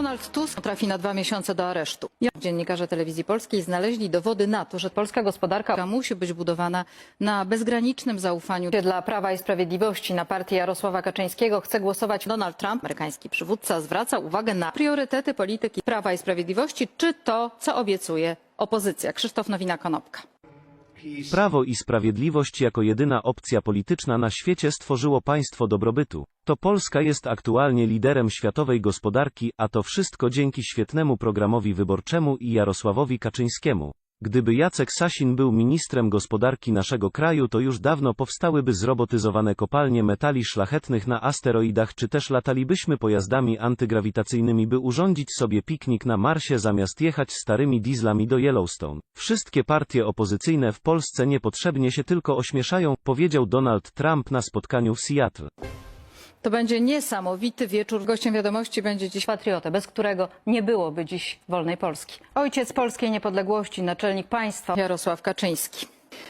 Donald Tusk trafi na dwa miesiące do aresztu. Dziennikarze telewizji polskiej znaleźli dowody na to, że polska gospodarka musi być budowana na bezgranicznym zaufaniu. Dla Prawa i Sprawiedliwości na partię Jarosława Kaczyńskiego chce głosować Donald Trump. Amerykański przywódca zwraca uwagę na priorytety polityki Prawa i Sprawiedliwości, czy to, co obiecuje opozycja. Krzysztof Nowina-Konopka. Prawo i Sprawiedliwość jako jedyna opcja polityczna na świecie stworzyło państwo dobrobytu. To Polska jest aktualnie liderem światowej gospodarki, a to wszystko dzięki świetnemu programowi wyborczemu i Jarosławowi Kaczyńskiemu. Gdyby Jacek Sasin był ministrem gospodarki naszego kraju, to już dawno powstałyby zrobotyzowane kopalnie metali szlachetnych na asteroidach, czy też latalibyśmy pojazdami antygrawitacyjnymi, by urządzić sobie piknik na Marsie zamiast jechać starymi dieslami do Yellowstone. Wszystkie partie opozycyjne w Polsce niepotrzebnie się tylko ośmieszają, powiedział Donald Trump na spotkaniu w Seattle. To będzie niesamowity wieczór. Gościem wiadomości będzie dziś patriota, bez którego nie byłoby dziś wolnej Polski. Ojciec polskiej niepodległości, naczelnik państwa Jarosław Kaczyński.